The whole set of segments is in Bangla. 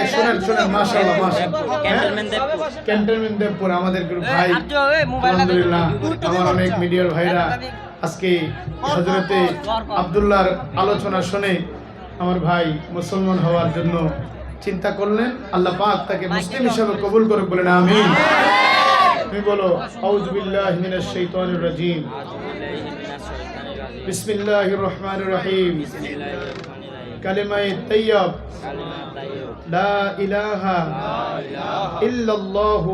এই শুনেন শুনেন মাশাআল্লাহ মাশাআল্লাহ। ক্যান্টনমেন্ট দেবপুর আমাদের গ্রুপ ভাই আলহামদুলিল্লাহ আমার অনেক মিডিয়ার ভাইরা আজকে হজরতে আব্দুল্লাহর আলোচনা শুনে আমার ভাই মুসলমান হওয়ার জন্য চিন্তা করলেন। আল্লাহ পাক তাকে মুসলিম হিসাবে কবুল করে বলেন আমি তুমি বলো আউযু বিল্লাহি মিনাশ শাইতানির রাজিম। বিসমিল্লাহির রহমানির রহিম। কালিমায়ে তাইয়্যব লা ইলাহা ইল্লাল্লাহু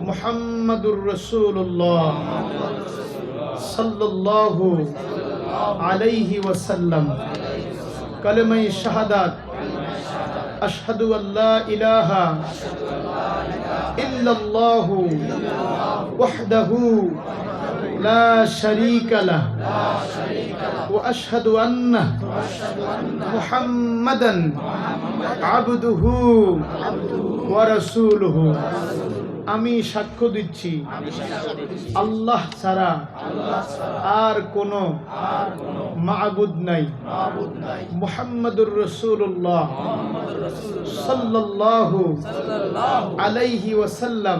মুহাম্মাদুর রাসূলুল্লাহ সাল্লাল্লাহু আলাইহি ওয়াসাল্লাম কালিমায়ে শাহাদাত আশহাদু আল্লা ইলাহা ইল্লাল্লাহু ওয়াহদাহু লা শারীকা লাহ واشهد ان محمدا عبده ورسوله আমি সাক্ষ্য দিচ্ছি। আল্লাহ ছাড়া আর কোন মাহবুদ নাই। মোহাম্মদুর রসুল্লাহ সাল্লাল্লাহু আলাইহি ওয়াসাল্লাম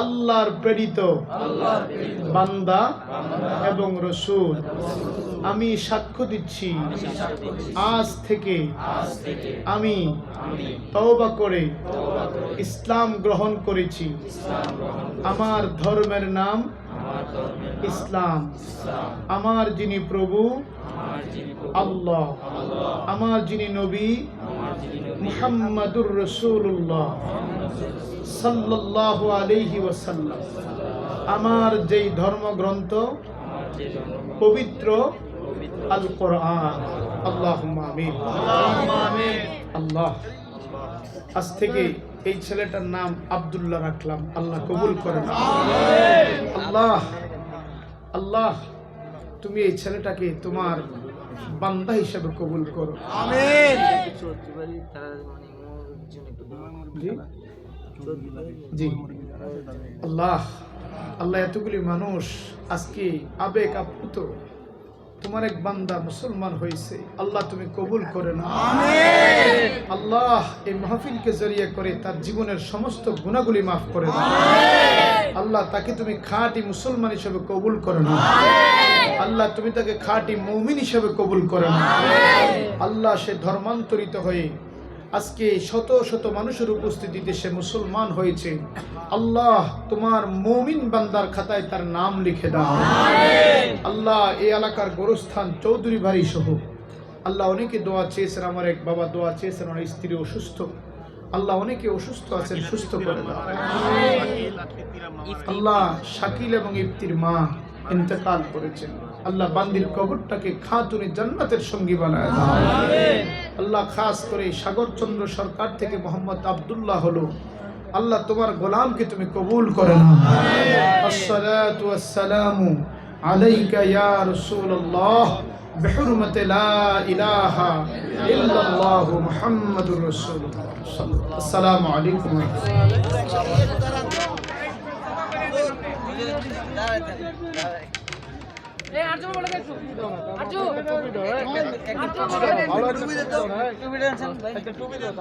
আল্লাহর প্রেরিত বান্দা এবং রসুল। আমি সাক্ষ্য দিচ্ছি। আজ থেকে আমি তওবা করে ইসলাম গ্রহণ করেছি। আমার ধর্মের নাম ইসলাম। আমার যিনি প্রভু আল্লাহ। আমার যিনি নবী মুহাম্মাদুর রসুল্লাহ সাল্লাল্লাহু আলাইহি ওয়াসাল্লাম। আমার যেই ধর্মগ্রন্থ পবিত্র আল কোরআন আমিন। আল্লাহ আজ থেকে এই ছেলেটার নাম আবদুল্লাহ রাখলাম। আল্লাহ কবুল করেন। আল্লাহ আল্লাহ তুমি এই ছেলেটাকে তোমার বান্দা হিসেবে কবুল করো। জি? জি। আল্লাহ আল্লাহ এতগুলি মানুষ আজকে আবেগ আপ্লুত। তোমার এক বান্দা মুসলমান হয়েছে আল্লাহ তুমি কবুল করে না আল্লাহ এই মাহফিলকে জড়িয়ে করে তার জীবনের সমস্ত গুণাগুলি মাফ করে দাও। আল্লাহ তাকে তুমি খাঁটি মুসলমান হিসেবে কবুল করে না আল্লাহ তুমি তাকে খাঁটি মৌমিন হিসেবে কবুল করে না আল্লাহ সে ধর্মান্তরিত হয়ে আজকে শত শত মানুষের উপস্থিতিতে সে মুসলমান হয়েছে। আল্লাহ তোমার মমিন বান্দার খাতায় তার নাম লিখে দাও। আল্লাহ এই এলাকার গোরস্থান চৌধুরী বাড়ি সহ। আল্লাহ অনেকে দোয়া চেয়েছেন আমার এক বাবা দোয়া চেয়েছেন আমার স্ত্রী অসুস্থ। আল্লাহ অনেকে অসুস্থ আছেন সুস্থ করে দাও। আল্লাহ শাকিল এবং ইফতির মা ইন্তেকাল করেছেন। আল্লাহ বান্দির কবরটাকে খাতুনে জান্নাতের সঙ্গী বানায় দাও। আল্লাহ খাস করে সাগরচন্দ্র সরকার থেকে মোহাম্মদ আব্দুল্লাহ হলো আল্লাহ তোমার গোলামকে তুমি কবুল করে নাও আসসালাতু ওয়াসসালামু আলাইকা ইয়া রাসূলুল্লাহ بحرمة لا إله إلا الله محمد رسول الله السلام عليكم ورحمة الله এই আর্জু বলে একটু। টুপি দাও